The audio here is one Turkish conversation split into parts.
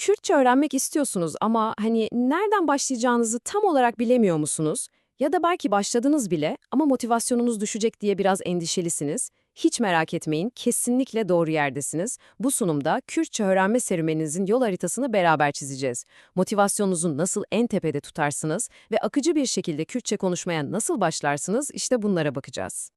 Kürtçe öğrenmek istiyorsunuz ama hani nereden başlayacağınızı tam olarak bilemiyor musunuz? Ya da belki başladınız bile ama motivasyonunuz düşecek diye biraz endişelisiniz. Hiç merak etmeyin, kesinlikle doğru yerdesiniz. Bu sunumda Kürtçe öğrenme serüveninizin yol haritasını beraber çizeceğiz. Motivasyonunuzu nasıl en tepede tutarsınız ve akıcı bir şekilde Kürtçe konuşmaya nasıl başlarsınız işte bunlara bakacağız.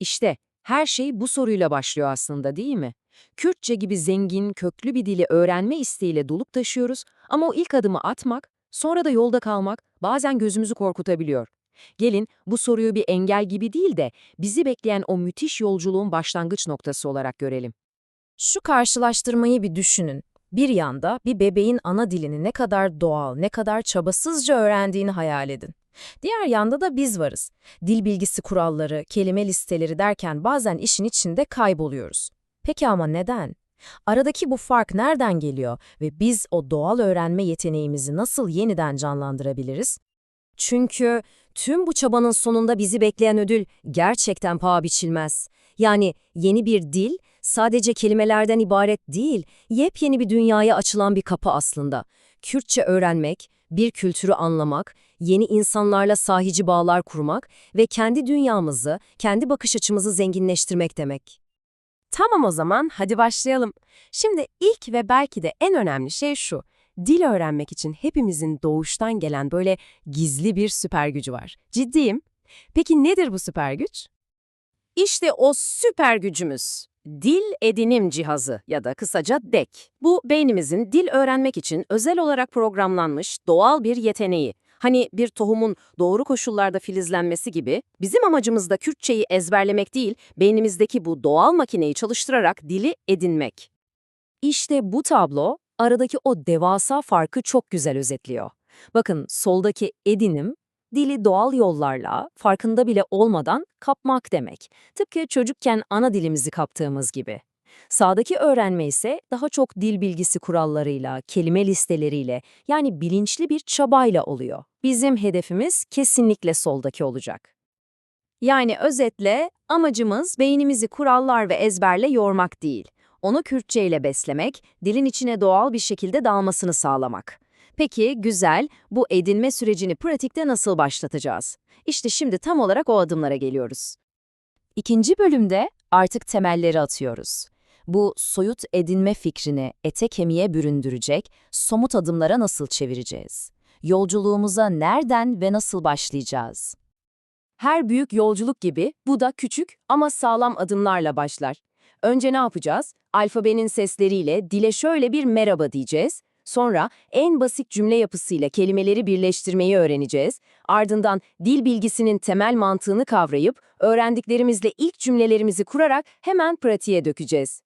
İşte her şey bu soruyla başlıyor aslında değil mi? Kürtçe gibi zengin, köklü bir dili öğrenme isteğiyle dolup taşıyoruz ama o ilk adımı atmak, sonra da yolda kalmak bazen gözümüzü korkutabiliyor. Gelin bu soruyu bir engel gibi değil de bizi bekleyen o müthiş yolculuğun başlangıç noktası olarak görelim. Şu karşılaştırmayı bir düşünün. Bir yanda bir bebeğin ana dilini ne kadar doğal, ne kadar çabasızca öğrendiğini hayal edin. Diğer yanda da biz varız. Dil bilgisi kuralları, kelime listeleri derken bazen işin içinde kayboluyoruz. Peki ama neden? Aradaki bu fark nereden geliyor ve biz o doğal öğrenme yeteneğimizi nasıl yeniden canlandırabiliriz? Çünkü tüm bu çabanın sonunda bizi bekleyen ödül gerçekten paha biçilmez. Yani yeni bir dil sadece kelimelerden ibaret değil, yepyeni bir dünyaya açılan bir kapı aslında. Kürtçe öğrenmek, bir kültürü anlamak, yeni insanlarla sahici bağlar kurmak ve kendi dünyamızı, kendi bakış açımızı zenginleştirmek demek. Tamam o zaman hadi başlayalım. Şimdi ilk ve belki de en önemli şey şu. Dil öğrenmek için hepimizin doğuştan gelen böyle gizli bir süper gücü var. Ciddiyim. Peki nedir bu süper güç? İşte o süper gücümüz. Dil edinim cihazı ya da kısaca DEK. Bu beynimizin dil öğrenmek için özel olarak programlanmış doğal bir yeteneği. Hani bir tohumun doğru koşullarda filizlenmesi gibi bizim amacımız da Kürtçeyi ezberlemek değil, beynimizdeki bu doğal makineyi çalıştırarak dili edinmek. İşte bu tablo aradaki o devasa farkı çok güzel özetliyor. Bakın soldaki edinim, dili doğal yollarla, farkında bile olmadan kapmak demek. Tıpkı çocukken ana dilimizi kaptığımız gibi. Sağdaki öğrenme ise daha çok dil bilgisi kurallarıyla, kelime listeleriyle yani bilinçli bir çabayla oluyor. Bizim hedefimiz kesinlikle soldaki olacak. Yani özetle amacımız beynimizi kurallar ve ezberle yormak değil. Onu Kürtçe ile beslemek, dilin içine doğal bir şekilde dalmasını sağlamak. Peki, güzel, bu edinme sürecini pratikte nasıl başlatacağız? İşte şimdi tam olarak o adımlara geliyoruz. İkinci bölümde artık temelleri atıyoruz. Bu soyut edinme fikrini ete kemiğe büründürecek somut adımlara nasıl çevireceğiz? Yolculuğumuza nereden ve nasıl başlayacağız? Her büyük yolculuk gibi bu da küçük ama sağlam adımlarla başlar. Önce ne yapacağız? Alfabenin sesleriyle dile şöyle bir merhaba diyeceğiz. Sonra en basit cümle yapısıyla kelimeleri birleştirmeyi öğreneceğiz. Ardından dil bilgisinin temel mantığını kavrayıp öğrendiklerimizle ilk cümlelerimizi kurarak hemen pratiğe dökeceğiz.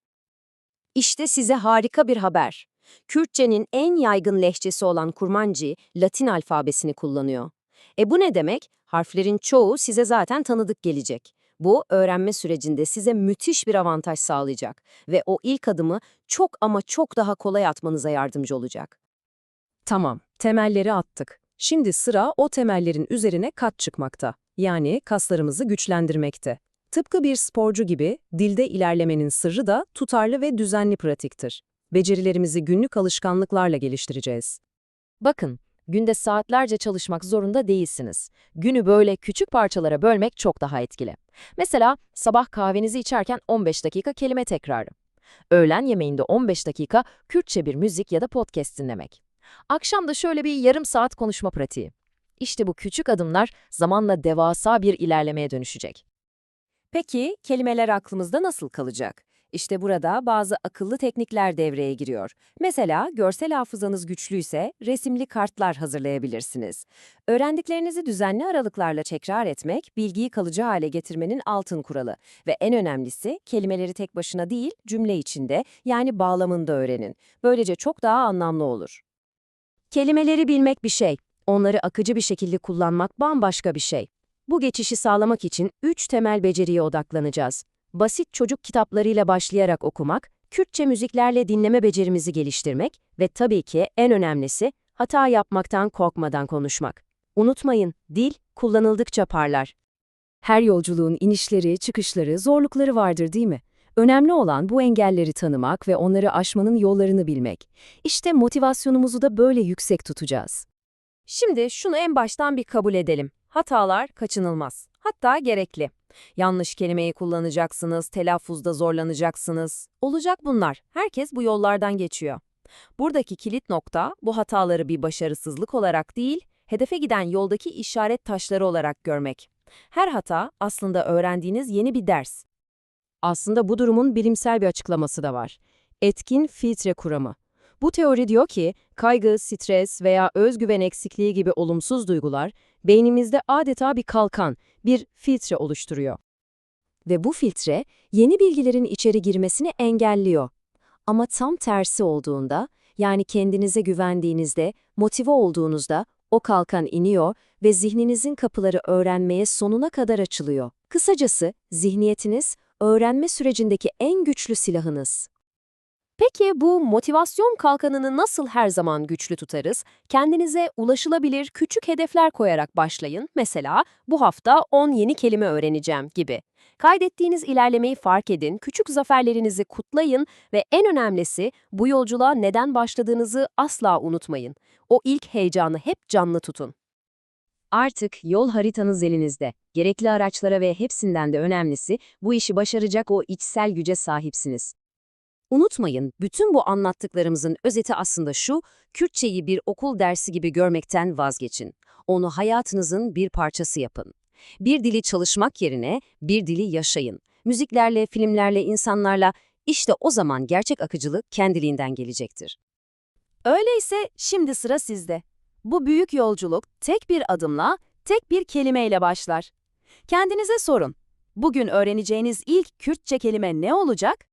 İşte size harika bir haber. Kürtçenin en yaygın lehçesi olan Kurmancı, Latin alfabesini kullanıyor. E bu ne demek? Harflerin çoğu size zaten tanıdık gelecek. Bu, öğrenme sürecinde size müthiş bir avantaj sağlayacak ve o ilk adımı çok ama çok daha kolay atmanıza yardımcı olacak. Tamam, temelleri attık. Şimdi sıra o temellerin üzerine kat çıkmakta. Yani kaslarımızı güçlendirmekte. Tıpkı bir sporcu gibi dilde ilerlemenin sırrı da tutarlı ve düzenli pratiktir. Becerilerimizi günlük alışkanlıklarla geliştireceğiz. Bakın, günde saatlerce çalışmak zorunda değilsiniz. Günü böyle küçük parçalara bölmek çok daha etkili. Mesela sabah kahvenizi içerken 15 dakika kelime tekrarı. Öğlen yemeğinde 15 dakika Kürtçe bir müzik ya da podcast dinlemek. Akşam da şöyle bir yarım saat konuşma pratiği. İşte bu küçük adımlar zamanla devasa bir ilerlemeye dönüşecek. Peki kelimeler aklımızda nasıl kalacak? İşte burada bazı akıllı teknikler devreye giriyor. Mesela görsel hafızanız güçlüyse resimli kartlar hazırlayabilirsiniz. Öğrendiklerinizi düzenli aralıklarla tekrar etmek, bilgiyi kalıcı hale getirmenin altın kuralı. Ve en önemlisi kelimeleri tek başına değil, cümle içinde yani bağlamında öğrenin. Böylece çok daha anlamlı olur. Kelimeleri bilmek bir şey, onları akıcı bir şekilde kullanmak bambaşka bir şey. Bu geçişi sağlamak için üç temel beceriye odaklanacağız. Basit çocuk kitaplarıyla başlayarak okumak, Kürtçe müziklerle dinleme becerimizi geliştirmek ve tabii ki en önemlisi hata yapmaktan korkmadan konuşmak. Unutmayın, dil kullanıldıkça parlar. Her yolculuğun inişleri, çıkışları, zorlukları vardır değil mi? Önemli olan bu engelleri tanımak ve onları aşmanın yollarını bilmek. İşte motivasyonumuzu da böyle yüksek tutacağız. Şimdi şunu en baştan bir kabul edelim. Hatalar kaçınılmaz. Hatta gerekli. Yanlış kelimeyi kullanacaksınız, telaffuzda zorlanacaksınız. Olacak bunlar. Herkes bu yollardan geçiyor. Buradaki kilit nokta bu hataları bir başarısızlık olarak değil, hedefe giden yoldaki işaret taşları olarak görmek. Her hata aslında öğrendiğiniz yeni bir ders. Aslında bu durumun bilimsel bir açıklaması da var. Etkin filtre kuramı. Bu teori diyor ki, kaygı, stres veya özgüven eksikliği gibi olumsuz duygular beynimizde adeta bir kalkan, bir filtre oluşturuyor. Ve bu filtre yeni bilgilerin içeri girmesini engelliyor. Ama tam tersi olduğunda, yani kendinize güvendiğinizde, motive olduğunuzda o kalkan iniyor ve zihninizin kapıları öğrenmeye sonuna kadar açılıyor. Kısacası zihniyetiniz öğrenme sürecindeki en güçlü silahınız. Peki bu motivasyon kalkanını nasıl her zaman güçlü tutarız? Kendinize ulaşılabilir küçük hedefler koyarak başlayın. Mesela bu hafta 10 yeni kelime öğreneceğim gibi. Kaydettiğiniz ilerlemeyi fark edin, küçük zaferlerinizi kutlayın ve en önemlisi bu yolculuğa neden başladığınızı asla unutmayın. O ilk heyecanı hep canlı tutun. Artık yol haritanız elinizde. Gerekli araçlara ve hepsinden de önemlisi bu işi başaracak o içsel güce sahipsiniz. Unutmayın, bütün bu anlattıklarımızın özeti aslında şu, Kürtçeyi bir okul dersi gibi görmekten vazgeçin. Onu hayatınızın bir parçası yapın. Bir dili çalışmak yerine bir dili yaşayın. Müziklerle, filmlerle, insanlarla işte o zaman gerçek akıcılık kendiliğinden gelecektir. Öyleyse şimdi sıra sizde. Bu büyük yolculuk tek bir adımla, tek bir kelimeyle başlar. Kendinize sorun. Bugün öğreneceğiniz ilk Kürtçe kelime ne olacak?